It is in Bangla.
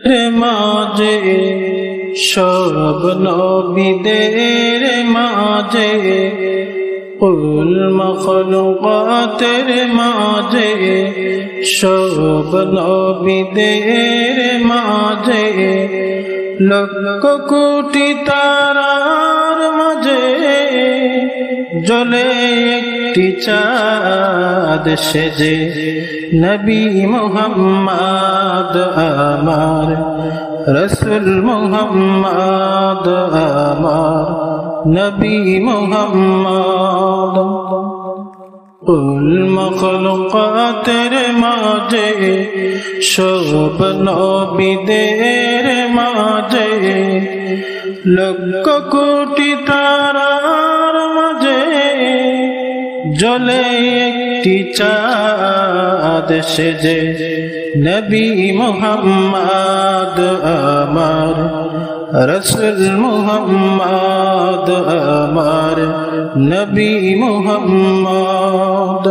মাঝে সব নবীদের মাঝে কুল মখলুকাতের মাঝে সব নবীদের মাঝে লক্ষ কোটি তারার জ্বলে একটি চাঁদ সেজে, নবী মোহাম্মদ আমার, রসুল মোহাম্মদ আমার, নবী মোহাম্মদ। উল মখলুকাতের মাঝে, সব নবীদের মাঝে, লক্ষ কোটি মাঝে জলে একটি চাঁদ সেজে নবী মোহাম্মদ আমার রসুল মোহাম্মদ আমার নবী মোহাম্মদ।